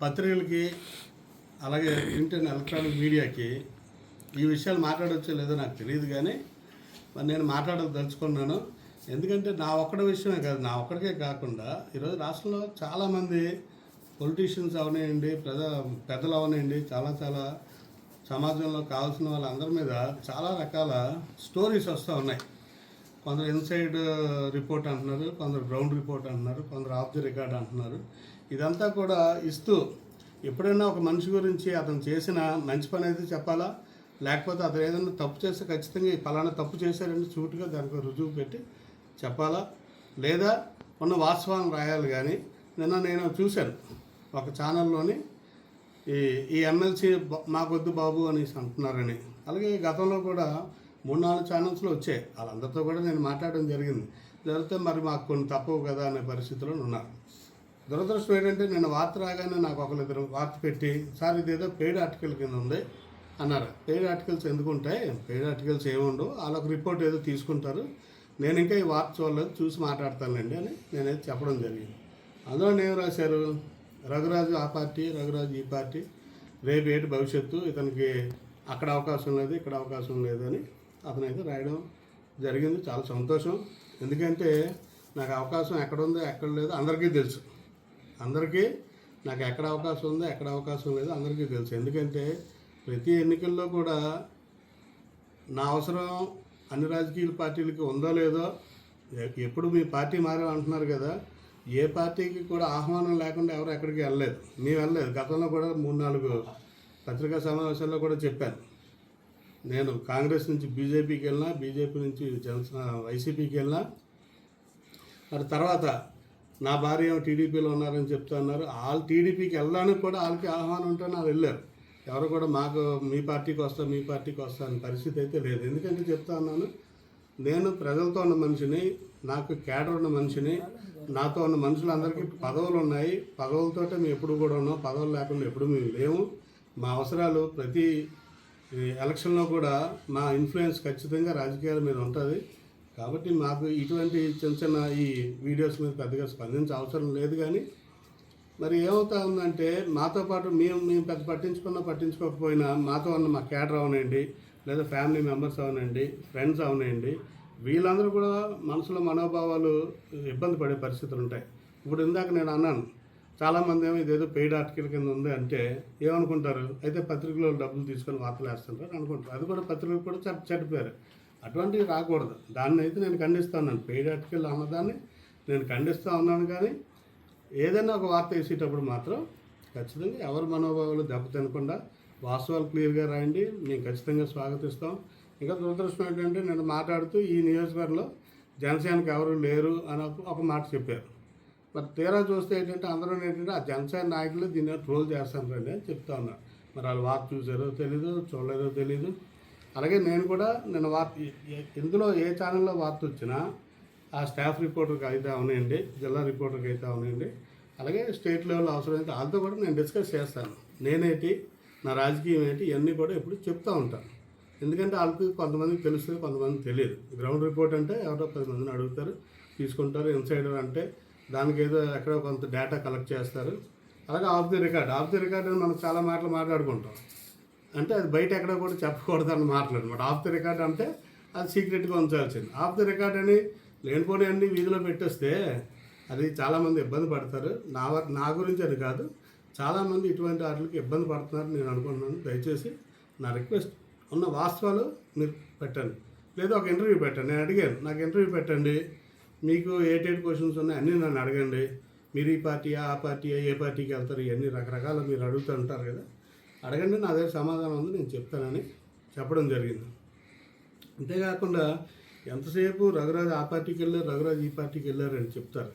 పత్రికలకి అలాగే print and electronic మీడియాకి ఈ విషయాలు మాట్లాడవచ్చో లేదో నాకు తెలియదు కానీ మరి నేను మాట్లాడదలుచుకున్నాను ఎందుకంటే నా ఒక్కడి విషయమే కాదు నా ఒక్కడికే కాకుండా ఈరోజు రాష్ట్రంలో చాలామంది పొలిటీషియన్స్ అవనేయండి ప్రజా పెద్దలు అవనేయండి చాలా చాలా సమాజంలో కావాల్సిన వాళ్ళందరి మీద చాలా రకాల స్టోరీస్ వస్తూ ఉన్నాయి. కొందరు ఇన్సైడ్ రిపోర్ట్ అంటున్నారు కొందరు గ్రౌండ్ రిపోర్ట్ అంటున్నారు కొందరు ఆఫ్ ది రికార్డ్ అంటున్నారు. ఇదంతా కూడా ఇస్తూ ఎప్పుడైనా ఒక మనిషి గురించి అతను చేసిన మంచి పని అయితే చెప్పాలా? లేకపోతే అతను ఏదైనా తప్పు చేస్తే ఖచ్చితంగా ఈ ఫలానా తప్పు చేశారని చూటుగా దానికి రుజువు పెట్టి చెప్పాలా? లేదా ఉన్న వాస్తవాలను రాయాలి కానీ నిన్న నేను చూశాను ఒక ఛానల్లోని ఈ ఈ ఎమ్మెల్సీ మాకొద్దు బాబు అనేసి అంటున్నారని. అలాగే గతంలో కూడా మూడు నాలుగు ఛానల్స్లో వచ్చాయి. వాళ్ళందరితో కూడా నేను మాట్లాడడం జరిగింది. జరిగితే మరి మాకు కొన్ని తప్పవు కదా అనే పరిస్థితిలో ఉన్నారు. దురదృష్టం ఏంటంటే నేను వార్త రాగానే నాకు ఒకరిద్దరు వార్త పెట్టి సార్ ఇదేదో పెయిడ్ ఆర్టికల్ కింద ఉంది అన్నారు. పెయిడ్ ఆర్టికల్స్ ఎందుకు ఉంటాయి? పెయిడ్ ఆర్టికల్స్ ఏముండవు వాళ్ళకి రిపోర్ట్ ఏదో తీసుకుంటారు. నేను ఇంకా ఈ వార్త చూడలేదు చూసి మాట్లాడతానులేండి అని నేనైతే చెప్పడం జరిగింది. అందులో నేను రాశారు? రఘురాజు ఆ పార్టీ రఘురాజు ఈ పార్టీ. రేపు ఏటి భవిష్యత్తు. ఇతనికి అక్కడ అవకాశం లేదు ఇక్కడ అవకాశం లేదు అతను అతనైతే రాయడం జరిగింది. చాలా సంతోషం. ఎందుకంటే నాకు అవకాశం ఎక్కడ ఉందో ఎక్కడ లేదో అందరికీ తెలుసు. అందరికీ నాకు ఎక్కడ అవకాశం ఉందో ఎక్కడ అవకాశం లేదో అందరికీ తెలుసు. ఎందుకంటే ప్రతి ఎన్నికల్లో కూడా నా అవసరం అన్ని రాజకీయ పార్టీలకి ఉందో లేదో ఎప్పుడు మీ పార్టీ మారాం అంటున్నారు కదా ఏ పార్టీకి కూడా ఆహ్వానం లేకుండా ఎవరు ఎక్కడికి వెళ్ళలేదు. మేము వెళ్ళలేదు. గతంలో కూడా మూడు నాలుగు పత్రికా సమావేశాల్లో కూడా చెప్పాను. నేను కాంగ్రెస్ నుంచి బీజేపీకి వెళ్ళినా బీజేపీ నుంచి జనసేన వైసీపీకి వెళ్ళినా మరి తర్వాత నా భార్య టీడీపీలో ఉన్నారని చెప్తా ఉన్నారు వాళ్ళు టీడీపీకి వెళ్ళడానికి కూడా వాళ్ళకి ఆహ్వానం ఉంటే నాకు వెళ్ళారు. ఎవరు కూడా మాకు మీ పార్టీకి వస్తా మీ పార్టీకి వస్తా అనే పరిస్థితి అయితే లేదు. ఎందుకంటే చెప్తా ఉన్నాను నేను ప్రజలతో ఉన్న మనిషిని నాకు కేడర్ ఉన్న మనిషిని నాతో ఉన్న మనుషులందరికీ పదవులు ఉన్నాయి. పదవులతోటే మేము ఎప్పుడు కూడా ఉన్నాం. పదవులు లేకుండా ఎప్పుడు మేము లేము. మా అవసరాలు ప్రతి ఈ ఎలక్షన్లో కూడా మా ఇన్ఫ్లుయెన్స్ ఖచ్చితంగా రాజకీయాల మీద ఉంటుంది. కాబట్టి మాకు ఇటువంటి చిన్న చిన్న ఈ వీడియోస్ మీద పెద్దగా స్పందించే అవసరం లేదు కానీ మరి ఏమవుతా ఉందంటే మాతో పాటు మేము మేము పెద్ద పట్టించుకున్నా పట్టించుకోకపోయినా మాతో ఉన్న మా క్యాడర్ అవనండి లేదా ఫ్యామిలీ మెంబర్స్ అవనండి ఫ్రెండ్స్ అవనండి వీళ్ళందరూ కూడా మనసులో మనోభావాలు ఇబ్బంది పడే పరిస్థితులు ఉంటాయి. ఇప్పుడు ఇందాక నేను అన్నాను చాలామంది ఏమో ఇదేదో పెయిడ్ ఆర్టికల్ కింద ఉంది అంటే ఏమనుకుంటారు? అయితే పత్రికలో డబ్బులు తీసుకొని వార్తలు వేస్తుంటారు అనుకుంటారు. అది కూడా పత్రికలు కూడా చెడ్డ చెడిపోయారు. అటువంటివి రాకూడదు. దాన్ని అయితే నేను ఖండిస్తాను పెయిడ్ ఆర్టికల్ అన్నదాన్ని నేను ఖండిస్తూ ఉన్నాను కానీ ఏదైనా ఒక వార్త వేసేటప్పుడు మాత్రం ఖచ్చితంగా ఎవరి మనోభావాలు దెబ్బతినకుండా వాస్తవాలు క్లియర్గా రాయండి. మేము ఖచ్చితంగా స్వాగతిస్తాం. ఇంకా దురదృష్టం ఏంటంటే నేను మాట్లాడుతూ ఈ నియోజకవర్గంలో జనసేనకు ఎవరు లేరు అని ఒక మాట చెప్పారు. మరి తీరా చూస్తే ఏంటంటే అందరూ ఏంటంటే ఆ జనసేన నాయకులు దీన్ని ట్రోల్ చేస్తాను రండి అని చెప్తా ఉన్నారు. మరి వాళ్ళు వార్త చూసారో తెలీదు చూడలేదో తెలీదు. అలాగే నేను కూడా నేను వార్త ఇందులో ఏ ఛానల్లో వార్త వచ్చినా ఆ స్టాఫ్ రిపోర్టర్కి అయితే అవునండి జిల్లా రిపోర్టర్కి అయితే అవునండి అలాగే స్టేట్ లెవెల్ అవసరమైతే వాళ్ళతో కూడా నేను డిస్కస్ చేస్తాను. నేనేంటి నా రాజకీయం ఏంటి ఇవన్నీ కూడా ఎప్పుడు చెప్తూ ఉంటాను ఎందుకంటే వాళ్ళకి కొంతమందికి తెలుస్తుంది కొంతమందికి తెలియదు. గ్రౌండ్ రిపోర్ట్ అంటే ఎవరో పది మందిని అడుగుతారు తీసుకుంటారు ఇన్సైడర్ అంటే దానికి ఏదో ఎక్కడో కొంత డేటా కలెక్ట్ చేస్తారు. అలాగే off the record off the record అని మనం చాలా మాటలు మాట్లాడుకుంటాం. అంటే అది బయట ఎక్కడ కూడా చెప్పకూడదు అని మాట్లాడమాట ఆఫ్ ది రికార్డ్ అంటే అది సీక్రెట్గా ఉంచాల్సింది. ఆఫ్ ది రికార్డ్ అని లేనిపోని అన్ని వీధిలో పెట్టేస్తే అది చాలామంది ఇబ్బంది పడతారు. నా నా గురించి అది కాదు. చాలామంది ఇటువంటి వాటికి ఇబ్బంది పడుతున్నారని నేను అనుకుంటున్నాను. దయచేసి నా రిక్వెస్ట్ ఉన్న వాస్తవాలు మీరు పెట్టండి. లేదా ఒక ఇంటర్వ్యూ పెట్టండి. నేను అడిగాను నాకు ఇంటర్వ్యూ పెట్టండి. మీకు ఎయిట్ క్వశ్చన్స్ ఉన్నాయి అన్నీ నన్ను అడగండి. మీరు ఈ పార్టీ ఆ పార్టీ ఏ పార్టీకి వెళ్తారు ఇవన్నీ రకరకాల మీరు అడుగుతూ ఉంటారు కదా. అడగండి నా దగ్గర సమాధానం ఉంది నేను చెప్తానని చెప్పడం జరిగింది. అంతేకాకుండా ఎంతసేపు రఘురాజు ఆ పార్టీకి వెళ్ళారు రఘురాజు ఈ పార్టీకి వెళ్ళారని చెప్తారు.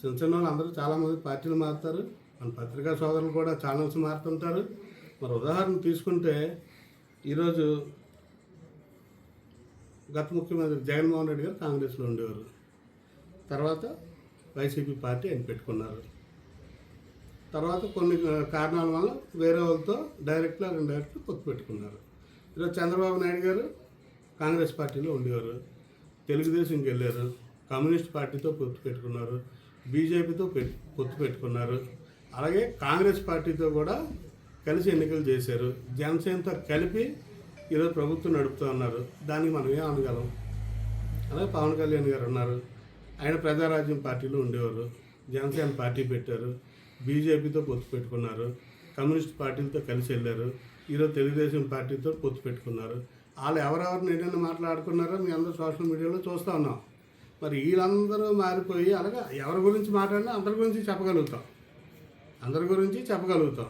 చిన్న చిన్న వాళ్ళు అందరూ చాలామంది పార్టీలు మారుతారు. మన పత్రికా సోదరులు కూడా ఛానల్స్ మారుతుంటారు. మరి ఉదాహరణ తీసుకుంటే ఈరోజు గత ముఖ్యమంత్రి జగన్మోహన్ రెడ్డి గారు కాంగ్రెస్లో ఉండేవారు. తర్వాత వైసీపీ పార్టీ ఆయన పెట్టుకున్నారు. తర్వాత కొన్ని కారణాల వల్ల వేరే వాళ్ళతో డైరెక్ట్గా ఇండైరెక్ట్ పొత్తు పెట్టుకున్నారు. ఈరోజు చంద్రబాబు నాయుడు గారు కాంగ్రెస్ పార్టీలో ఉండేవారు. తెలుగుదేశంకి వెళ్ళారు. కమ్యూనిస్ట్ పార్టీతో పొత్తు పెట్టుకున్నారు. బీజేపీతో పొత్తు పెట్టుకున్నారు. అలాగే కాంగ్రెస్ పార్టీతో కూడా కలిసి ఎన్నికలు చేశారు. జనసేనతో కలిపి ఈరోజు ప్రభుత్వం నడుపుతూ ఉన్నారు. దానికి మనం ఏం అనగలం? అలాగే పవన్ కళ్యాణ్ గారు ఉన్నారు. ఆయన ప్రజారాజ్యం పార్టీలో ఉండేవారు. జనసేన పార్టీ పెట్టారు. బీజేపీతో పొత్తు పెట్టుకున్నారు. కమ్యూనిస్ట్ పార్టీలతో కలిసి వెళ్ళారు. ఈరోజు తెలుగుదేశం పార్టీతో పొత్తు పెట్టుకున్నారు. వాళ్ళు ఎవరెవరిని ఏదైనా మాట్లాడుకున్నారో మీ అందరూ సోషల్ మీడియాలో చూస్తూ ఉన్నాం. మరి వీళ్ళందరూ మారిపోయి అలాగే ఎవరి గురించి మాట్లాడినా అందరి గురించి చెప్పగలుగుతాం. అందరి గురించి చెప్పగలుగుతాం.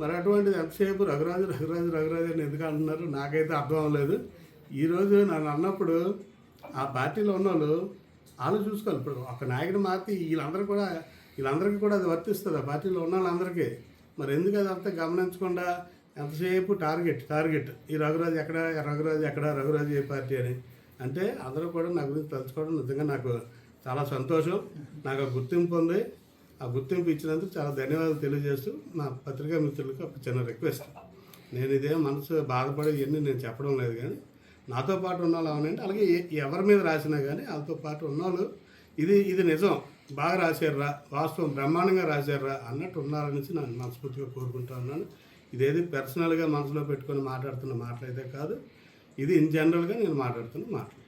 మరి అటువంటిది ఎంతసేపు రఘురాజు రఘురాజు రఘురాజు అని ఎందుకు అంటున్నారు? నాకైతే అర్థం అవ్వలేదు. ఈరోజు నన్ను అన్నప్పుడు ఆ పార్టీలో ఉన్న వాళ్ళు చూసుకోవాలి ఇప్పుడు ఒక నాయకుడు మారితే వీళ్ళందరూ కూడా వీళ్ళందరికీ కూడా అది వర్తిస్తుంది. ఆ పార్టీలో ఉన్న వాళ్ళందరికీ. మరి ఎందుకు అది అంతా గమనించకుండా ఎంతసేపు టార్గెట్ టార్గెట్? ఈ రఘురాజు ఎక్కడ రఘురాజు ఎక్కడ రఘురాజు ఏ పార్టీ అని? అంటే అందరూ కూడా నా గురించి తలుచుకోవడం నిజంగా నాకు చాలా సంతోషం. నాకు ఆ గుర్తింపు ఉంది. ఆ గుర్తింపు ఇచ్చినందుకు చాలా ధన్యవాదాలు తెలియజేస్తూ నా పత్రికా మిత్రులకు ఒక చిన్న రిక్వెస్ట్. నేను ఇదే మనసు బాధపడే ఇవన్నీ నేను చెప్పడం లేదు కానీ నాతో పాటు ఉన్న వాళ్ళు అవునంటే అలాగే ఎవరి మీద రాసినా కానీ వాళ్ళతో పాటు ఉన్నవాళ్ళు ఇది ఇది నిజం. బాగా రాశారా వాస్తవం బ్రహ్మాండంగా రాశారా అన్నట్టు ఉన్నారనేసి నేను మనస్ఫూర్తిగా కోరుకుంటా ఉన్నాను. ఇదేది పర్సనల్గా మనసులో పెట్టుకొని మాట్లాడుతున్న మాటలైతే కాదు. ఇది ఇన్ జనరల్గా నేను మాట్లాడుతున్న మాటలు.